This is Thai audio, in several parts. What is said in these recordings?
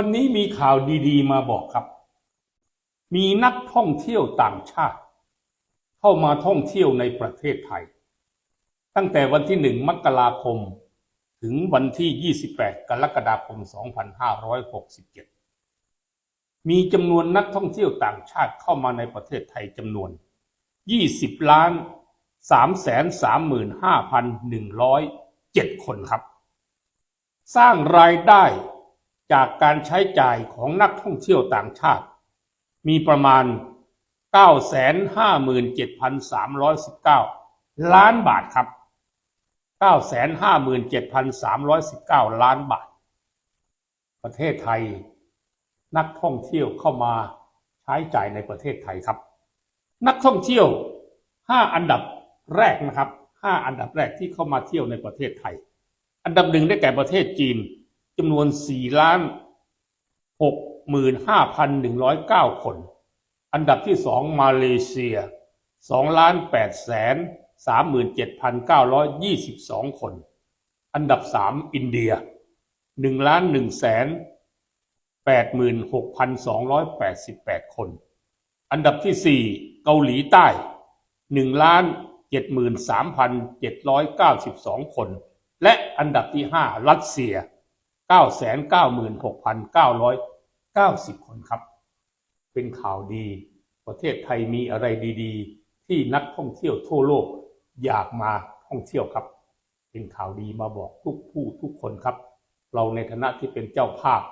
วันนี้มีข่าวดีๆ มาบอกครับ มีนักท่องเที่ยวต่างชาติ เข้ามาท่องเที่ยวในประเทศไทย ตั้งแต่วันที่หนึ่งมกราคม ถึงวันที่ 28 กรกฎาคม 2567 มีจำนวนนักท่องเที่ยวต่างชาติเข้ามาในประเทศไทยจำนวน 20ล้าน3 3 5 1 0 7 คนครับ สร้างรายได้ จากการใช้จ่ายของนักท่องเที่ยวต่างชาติ มีประมาณ 957,319 ล้านบาทครับ 957,319 ล้านบาท ประเทศไทย นักท่องเที่ยวเข้ามาใช้จ่ายในประเทศไทยครับ นักท่องเที่ยว 5 อันดับแรกนะครับ 5 อันดับแรกที่เข้ามาเที่ยวในประเทศไทย อันดับหนึ่งได้แก่ประเทศจีน จำนวน4ล้าน65,109คน อันดับที่2มาเลเซีย2ล้าน8,037,922คน อันดับ3อินเดีย1ล้าน1,086,288คน อันดับที่4เกาหลีใต้1ล้าน73,792คน และอันดับที่5รัสเซีย 996,990 คนครับ เป็นข่าวดี ประเทศไทยมีอะไรดีๆ ที่นักท่องเที่ยวทั่วโลกอยากมาท่องเที่ยวครับ เป็นข่าวดีมาบอกทุกผู้ทุกคนครับ เราในฐานะที่เป็นเจ้าภาพ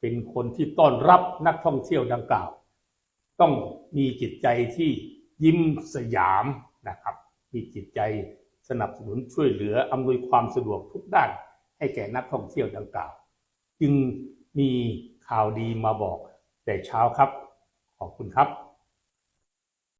เป็นคนที่ต้อนรับนักท่องเที่ยวดังกล่าว ต้องมีจิตใจที่ยิ้มสยามนะครับ มีจิตใจสนับสนุนช่วยเหลืออำนวยความสะดวกทุกด้าน ให้แก่นักท่องเที่ยวดังกล่าว จึงมีข่าวดีมาบอกแต่เช้าครับ ขอบคุณครับ